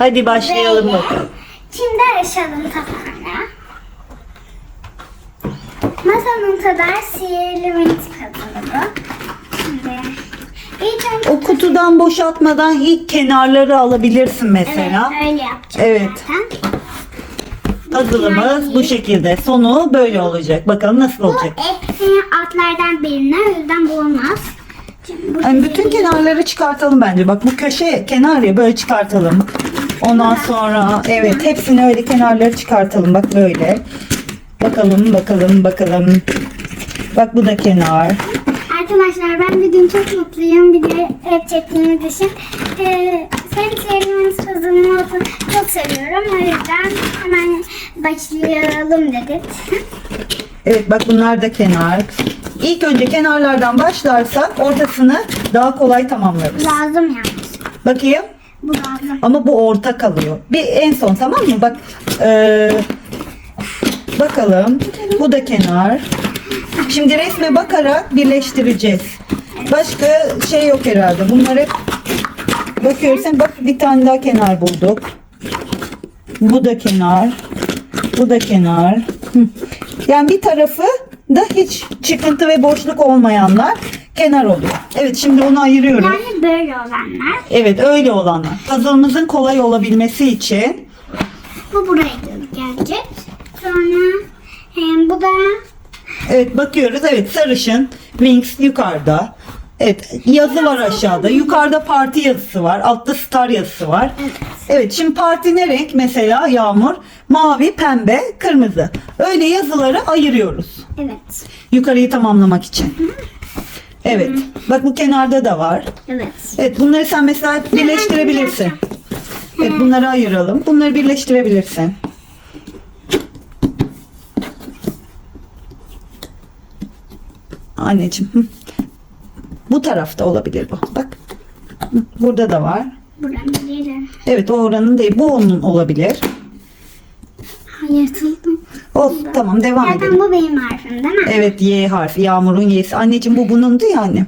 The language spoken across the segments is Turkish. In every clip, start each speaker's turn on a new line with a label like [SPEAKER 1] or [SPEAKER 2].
[SPEAKER 1] Hadi başlayalım
[SPEAKER 2] Böyle.
[SPEAKER 1] bakalım.
[SPEAKER 2] Şimdi açalım kapağını. Masanın kadar sihirli mint kazanı bu. Şimdi ilk önce
[SPEAKER 1] O kutudan boşaltmadan ilk kenarları alabilirsin mesela.
[SPEAKER 2] Evet, öyle yapacağım
[SPEAKER 1] Evet.
[SPEAKER 2] zaten.
[SPEAKER 1] Puzzle'ımız bu şekilde. Sonu böyle olacak. Bakalım nasıl
[SPEAKER 2] Bu
[SPEAKER 1] olacak.
[SPEAKER 2] hepsini altlardan birine o yüzden bu olmaz. Şimdi bu
[SPEAKER 1] Yani bütün kenarları çıkartalım bence. Bak bu köşe kenar ya böyle çıkartalım. Ondan sonra evet hepsini öyle kenarları çıkartalım. Bak böyle. Bakalım bakalım bakalım. Bak bu da kenar.
[SPEAKER 2] Arkadaşlar ben bugün çok mutluyum. Bir de hep çektiğiniz için. Ee, Sevgi sevdiğimiz kızımı çok seviyorum. O yüzden hemen başlayalım dedik.
[SPEAKER 1] Evet bak bunlar da kenar. İlk önce kenarlardan başlarsak ortasını daha kolay tamamlarız.
[SPEAKER 2] Lazım yalnız.
[SPEAKER 1] Bakayım. Ama bu orta kalıyor. Bir en son tamam mı? Bak eee, bakalım. Bu da kenar. Şimdi resme bakarak birleştireceğiz. Başka şey yok herhalde. Bunlar hep bakıyoruz. Sen bak bir tane daha kenar bulduk. Bu da kenar. Bu da kenar. Yani bir tarafı da hiç çıkıntı ve boşluk olmayanlar kenar oluyor. Evet şimdi onu ayırıyoruz.
[SPEAKER 2] Böyle olanlar.
[SPEAKER 1] Evet öyle olanlar. Puzzle'ımızın kolay olabilmesi için
[SPEAKER 2] Bu buraya gelecek. Sonra hem bu da
[SPEAKER 1] evet bakıyoruz. Evet sarışın wings yukarıda. Evet yazı var aşağıda. Yukarıda parti yazısı var. Altta star yazısı var. Evet şimdi parti ne renk? Mesela yağmur mavi, pembe, kırmızı. Öyle yazıları ayırıyoruz.
[SPEAKER 2] evet.
[SPEAKER 1] Yukarıyı tamamlamak için. Evet. Bak bu kenarda da var.
[SPEAKER 2] Evet.
[SPEAKER 1] Evet bunları sen mesela birleştirebilirsin. Evet bunları ayıralım. Bunları birleştirebilirsin. Anneciğim. hı. Bu tarafta olabilir bu. Bak. Hı, Burada da var.
[SPEAKER 2] Buranın değil.
[SPEAKER 1] Evet o oranın değil. Bu onun olabilir.
[SPEAKER 2] Yırtıldım.
[SPEAKER 1] Olsun tamam devam
[SPEAKER 2] Zaten
[SPEAKER 1] edelim.
[SPEAKER 2] bu benim harfim değil mi?
[SPEAKER 1] Evet Y harfi. Yağmurun Y'si. Anneciğim bu bunundu yani.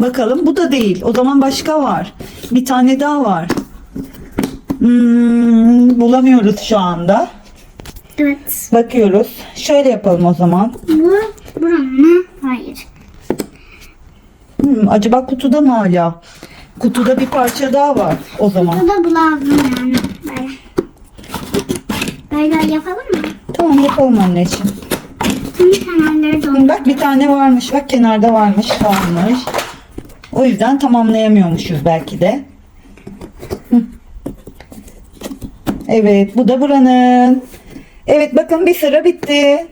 [SPEAKER 1] Bakalım bu da değil. O zaman başka var. Bir tane daha var. Hmm, bulamıyoruz şu anda.
[SPEAKER 2] Evet.
[SPEAKER 1] Bakıyoruz. Şöyle yapalım o zaman.
[SPEAKER 2] Bu buranın mı? Hayır.
[SPEAKER 1] Hmm, acaba kutuda mı hala? Kutuda bir parça daha var o zaman.
[SPEAKER 2] Bu da bu lazım yani. Böyle. Böyle yapalım mı? Tüm kenarları doldur.
[SPEAKER 1] Bak bir tane varmış. Bak kenarda varmış kalmış. O yüzden tamamlayamıyormuşuz belki de. Hı. Evet bu da buranın. Evet bakın bir sıra bitti.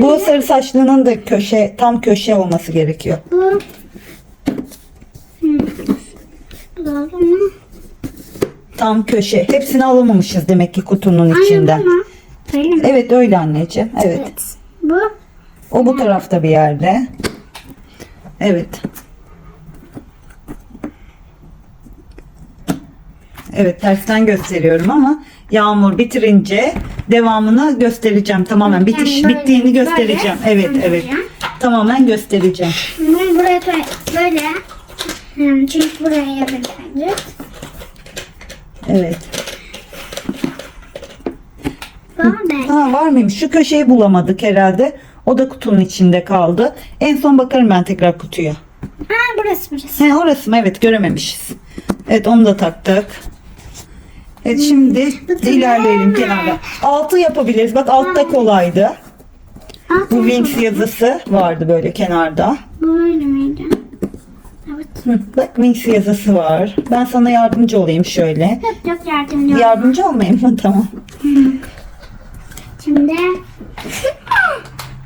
[SPEAKER 1] Bu sarı saçlının da köşe tam köşe olması gerekiyor.
[SPEAKER 2] Bu. Hmm. Bu mı?
[SPEAKER 1] Tam köşe. Hepsini alamamışız demek ki kutunun içinden.
[SPEAKER 2] Böyle mi?
[SPEAKER 1] Evet öyle anneciğim. Evet.
[SPEAKER 2] Evet. Bu.
[SPEAKER 1] O bu tarafta bir yerde. Evet. Evet tersten gösteriyorum ama yağmur bitirince devamını göstereceğim. Tamamen bitiş
[SPEAKER 2] Yani böyle,
[SPEAKER 1] bittiğini göstereceğim.
[SPEAKER 2] böyle
[SPEAKER 1] Evet evet. Tamamen göstereceğim.
[SPEAKER 2] Bunu buraya. Böyle. Çünkü buraya yapacağız.
[SPEAKER 1] Evet.
[SPEAKER 2] Bu da.
[SPEAKER 1] Ha var mıymış? Şu köşeyi bulamadık herhalde. O da kutunun içinde kaldı. En son bakarım ben tekrar kutuya.
[SPEAKER 2] Ha burası burası.
[SPEAKER 1] He orası mı? Evet görememişiz. Evet onu da taktık. Evet şimdi
[SPEAKER 2] Bakın.
[SPEAKER 1] ilerleyelim kenarda. Altı yapabiliriz. Bak altta kolaydı. Bu. Wings yazısı vardı böyle kenarda.
[SPEAKER 2] Böyle miydi?
[SPEAKER 1] Hı, Bak Wings yazısı var. Ben sana yardımcı olayım şöyle.
[SPEAKER 2] Yok yok yardımcı ol.
[SPEAKER 1] Yardımcı olmayayım mı? Tamam.
[SPEAKER 2] Şimdi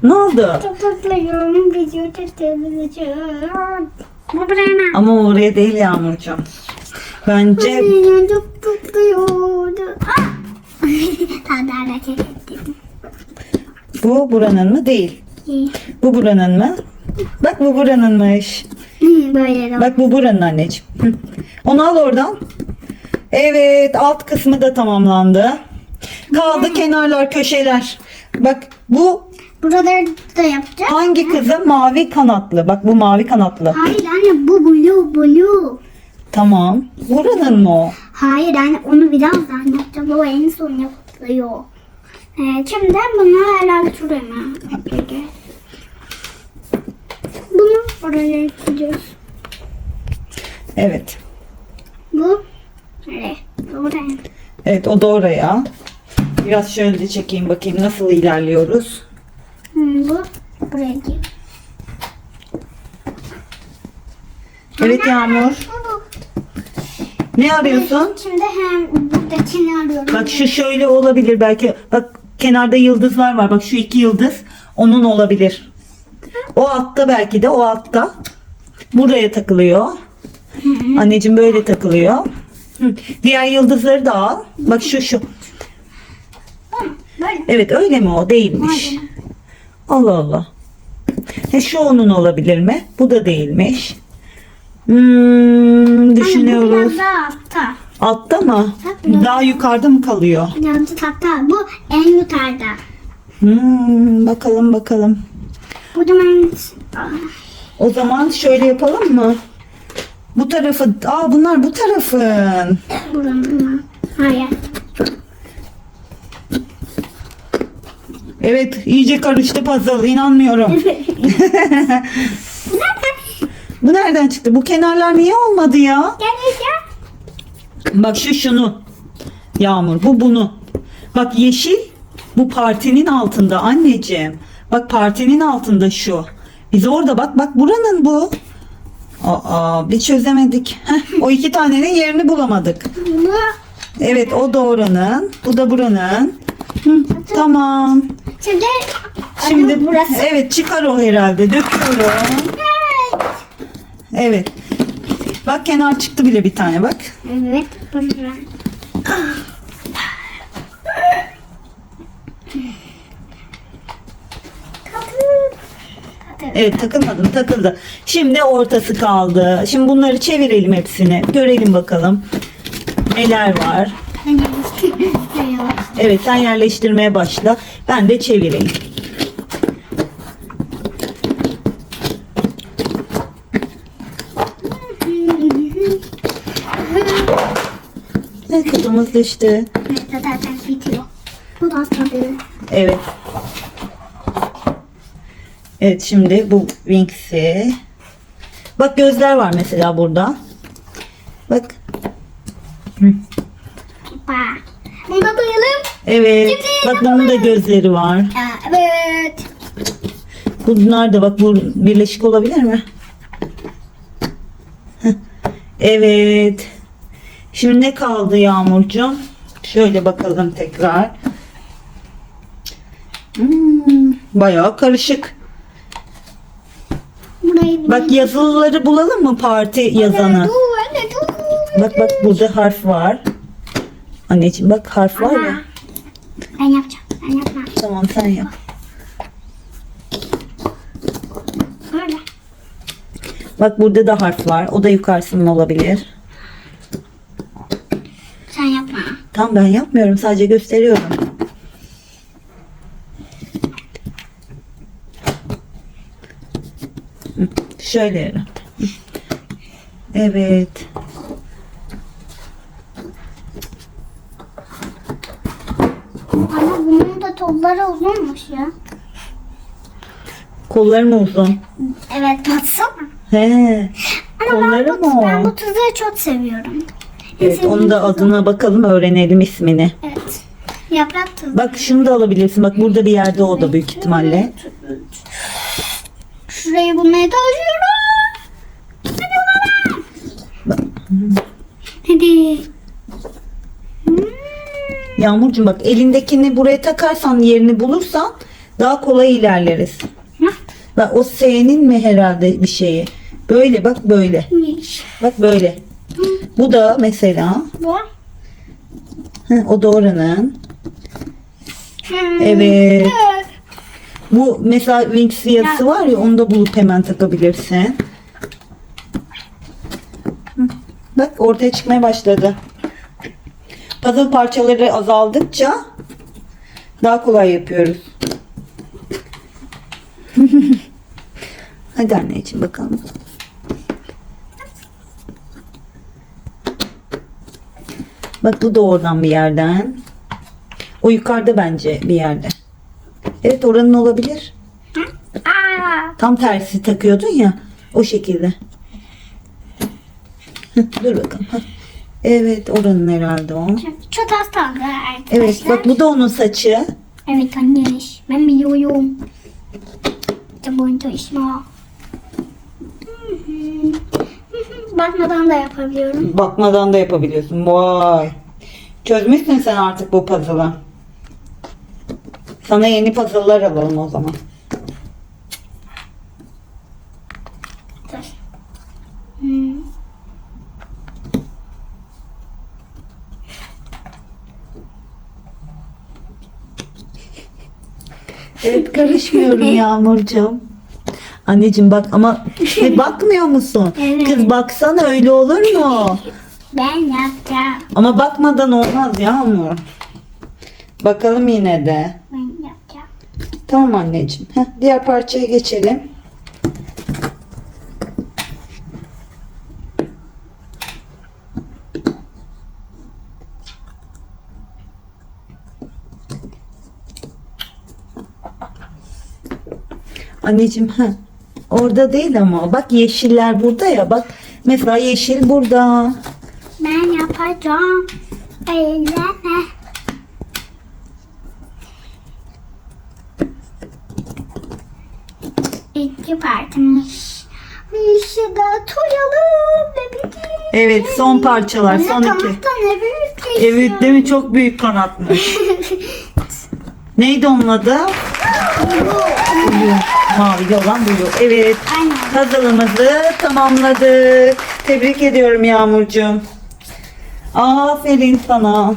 [SPEAKER 1] Ne oldu?
[SPEAKER 2] çok mutluyum. Video çekeceğim. Bu buraya?
[SPEAKER 1] Ama oraya değil Yağmurcuğum. Bence
[SPEAKER 2] Ay, Çok mutluyum. Ah! Ettim.
[SPEAKER 1] bu buranın mı? Değil. Bu buranın mı? Bak bu buranınmış.
[SPEAKER 2] Böyle de.
[SPEAKER 1] Bak bu buranın anneciğim. Hı. Onu al oradan. Evet alt kısmı da tamamlandı. Kaldı kenarlar köşeler. Bak bu
[SPEAKER 2] Buraları da yapacağız.
[SPEAKER 1] hangi kızım? Mavi kanatlı. Bak bu mavi kanatlı.
[SPEAKER 2] Hayır anne bu blue blue.
[SPEAKER 1] Tamam. Buranın mı o?
[SPEAKER 2] Hayır yani onu birazdan yapacağım. O en son yapılıyor. Evet, şimdi bunu herhalde şuraya mı oraya yapacağız.
[SPEAKER 1] Evet.
[SPEAKER 2] Bu nereye? Oraya.
[SPEAKER 1] Evet o da oraya. Biraz şöyle de çekeyim bakayım nasıl ilerliyoruz.
[SPEAKER 2] Hmm, bu buraya gir.
[SPEAKER 1] Evet Yağmur. Ne arıyorsun?
[SPEAKER 2] Şimdi hem buradakini arıyorum.
[SPEAKER 1] Bak şu şöyle olabilir belki. Bak kenarda yıldızlar var. Bak şu iki yıldız onun olabilir. O altta belki de o altta. Buraya takılıyor. Anneciğim böyle takılıyor. Diğer yıldızları da al. Bak şu şu. Evet öyle mi o? Değilmiş. Allah Allah. He, şu onun olabilir mi? Bu da değilmiş. Hmm, düşünüyoruz.
[SPEAKER 2] biraz daha altta.
[SPEAKER 1] Altta mı?
[SPEAKER 2] Tabii.
[SPEAKER 1] Daha yukarıda mı kalıyor?
[SPEAKER 2] Birazcık hatta bu en yukarıda.
[SPEAKER 1] Hmm, bakalım bakalım.
[SPEAKER 2] Bu da ben...
[SPEAKER 1] O zaman şöyle yapalım mı? Bu tarafı, aa bunlar bu tarafın.
[SPEAKER 2] Buranın. Hayır.
[SPEAKER 1] Evet, iyice karıştı puzzle, inanmıyorum. Bu nereden çıktı? Bu kenarlar niye olmadı ya? Bak şu şunu. Yağmur, bu bunu. Bak yeşil, bu partinin altında anneciğim. Bak partinin altında şu. Biz orada bak, bak buranın bu. Aa, bir çözemedik. Heh, o iki tanenin yerini bulamadık.
[SPEAKER 2] Bu.
[SPEAKER 1] Evet o da oranın. Bu da buranın. Hı, tamam.
[SPEAKER 2] Şimdi.
[SPEAKER 1] Şimdi
[SPEAKER 2] Şimdi burası.
[SPEAKER 1] Evet çıkar o herhalde. Döküyorum. Evet. Bak kenar çıktı bile bir tane bak.
[SPEAKER 2] Evet. Burası.
[SPEAKER 1] Evet takılmadım takıldı. Şimdi ortası kaldı. Şimdi bunları çevirelim hepsini. Görelim bakalım. Neler var. Evet sen yerleştirmeye başla. Ben de çevireyim. Evet kızımız düştü.
[SPEAKER 2] Zaten bitiyor. Bu da tabii.
[SPEAKER 1] Evet. Evet şimdi bu Wings'i. Bak gözler var mesela burada. Bak.
[SPEAKER 2] Hoppa. Bunu da koyalım.
[SPEAKER 1] Evet.
[SPEAKER 2] Şimdi
[SPEAKER 1] Bak bunun da gözleri var.
[SPEAKER 2] Evet.
[SPEAKER 1] Bunlar da bak bu birleşik olabilir mi? Evet. Şimdi ne kaldı Yağmurcuğum? Şöyle bakalım tekrar. Hmm, bayağı karışık. Bak yazılıları bulalım mı parti yazanı? Bak bak burada harf var. Anneciğim bak harf var ya.
[SPEAKER 2] Ben yapacağım. Ben yapmam.
[SPEAKER 1] Tamam sen yap.
[SPEAKER 2] Böyle.
[SPEAKER 1] Bak burada da harf var. O da yukarısının olabilir.
[SPEAKER 2] Sen yapma.
[SPEAKER 1] Tamam ben yapmıyorum. Sadece gösteriyorum. Şöyle herhalde. Evet.
[SPEAKER 2] Ama bunun da tolları uzunmuş ya.
[SPEAKER 1] Kolları mı uzun?
[SPEAKER 2] Evet baksana.
[SPEAKER 1] He.
[SPEAKER 2] Ama
[SPEAKER 1] Kolları
[SPEAKER 2] ben, bu,
[SPEAKER 1] mı
[SPEAKER 2] ben bu tuzağı çok seviyorum.
[SPEAKER 1] Evet
[SPEAKER 2] En
[SPEAKER 1] onun da adına bakalım öğrenelim ismini.
[SPEAKER 2] Evet. Yaprak tuzu.
[SPEAKER 1] Bak şunu da alabilirsin. Bak burada bir yerde o da büyük ihtimalle.
[SPEAKER 2] Şurayı bulmaya çalışıyorum. Hadi. Hmm.
[SPEAKER 1] Yağmurcuğum bak elindekini buraya takarsan yerini bulursan daha kolay ilerleriz.
[SPEAKER 2] Hah,
[SPEAKER 1] Bak o S'nin mi herhalde bir şeyi? Böyle bak böyle.
[SPEAKER 2] iyiymiş.
[SPEAKER 1] Bak böyle. Bu da mesela
[SPEAKER 2] Bu.
[SPEAKER 1] heh, o da oranın.
[SPEAKER 2] Hmm.
[SPEAKER 1] Evet. Bu mesela Wings yazısı var ya onu da bulup hemen takabilirsin. Bak ortaya çıkmaya başladı. Puzzle parçaları azaldıkça daha kolay yapıyoruz. Hadi anneciğim bakalım. Bak bu da oradan bir yerden. O yukarıda bence bir yerde. Evet oranın olabilir.
[SPEAKER 2] Aa,
[SPEAKER 1] Tam tersi takıyordun ya. O şekilde. Dur bakalım. Evet oranın herhalde o.
[SPEAKER 2] çok az kaldı arkadaşlar.
[SPEAKER 1] Evet bak bu da onun saçı.
[SPEAKER 2] Evet anne. Ben biliyorum. İşte boyunca işim o. Bakmadan da yapabiliyorum.
[SPEAKER 1] Bakmadan da yapabiliyorsun. Vay. Çözmüşsün sen artık bu puzzle'ı. Sana yeni puzzle'lar alalım o zaman.
[SPEAKER 2] Dur. Hmm.
[SPEAKER 1] Evet karışmıyorum Yağmurcuğum. Anneciğim bak ama e, bakmıyor musun?
[SPEAKER 2] Evet.
[SPEAKER 1] Kız baksana öyle olur mu?
[SPEAKER 2] Ben yapacağım.
[SPEAKER 1] Ama bakmadan olmaz Yağmur. Bakalım yine de.
[SPEAKER 2] Ben.
[SPEAKER 1] Tamam anneciğim. Heh, diğer parçaya geçelim. Anneciğim ha orada değil ama bak yeşiller burada ya bak mesela yeşil burada.
[SPEAKER 2] Ben yapacağım. Eyleme. Partimiz. İşte da toyalım bebeğim.
[SPEAKER 1] Evet son parçalar son iki. Evet değil mi çok büyük kanatmış. Neydi onun adı? Buyu. Mavi olan buyu. Evet.
[SPEAKER 2] Aynen.
[SPEAKER 1] Puzzle'ımızı tamamladık. Tebrik ediyorum Yağmurcuğum. Aferin sana.